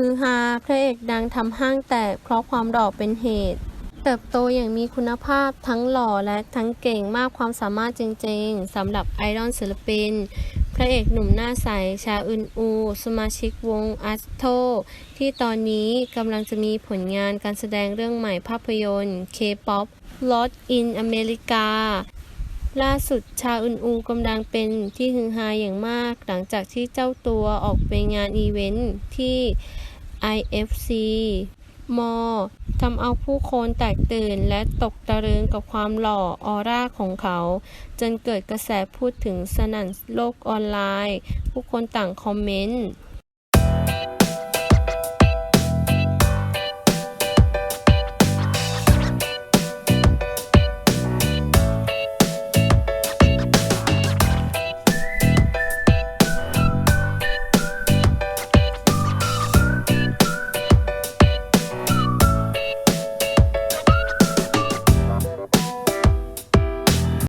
ฮือฮาพระเอกดังทำห้างแตกเพราะความหล่อเป็นเหตุ เติบโตอย่างมีคุณภาพทั้งหล่อและทั้งเก่งมากความสามารถจริงๆสำหรับไอดอลศิลปิน พระเอกหนุ่มหน้าใส ชาอึนอู สมาชิกวงอัสโทที่ตอนนี้กำลังจะมีผลงานการแสดงเรื่องใหม่ภาพยนตร์ K-POP Lost in America ล่าสุดชาอึนอูกำลังเป็นที่ฮือฮาอย่างมาก หลังจากที่เจ้าตัวออกไปงานอีเวนท์ที่ IFC มอทำเอาผู้คนแตกตื่นและตกตะลึงกับความหล่อออร่าของเขา จนเกิดกระแสพูดถึงสนั่นโลกออนไลน์ ผู้คนต่างคอมเมนต์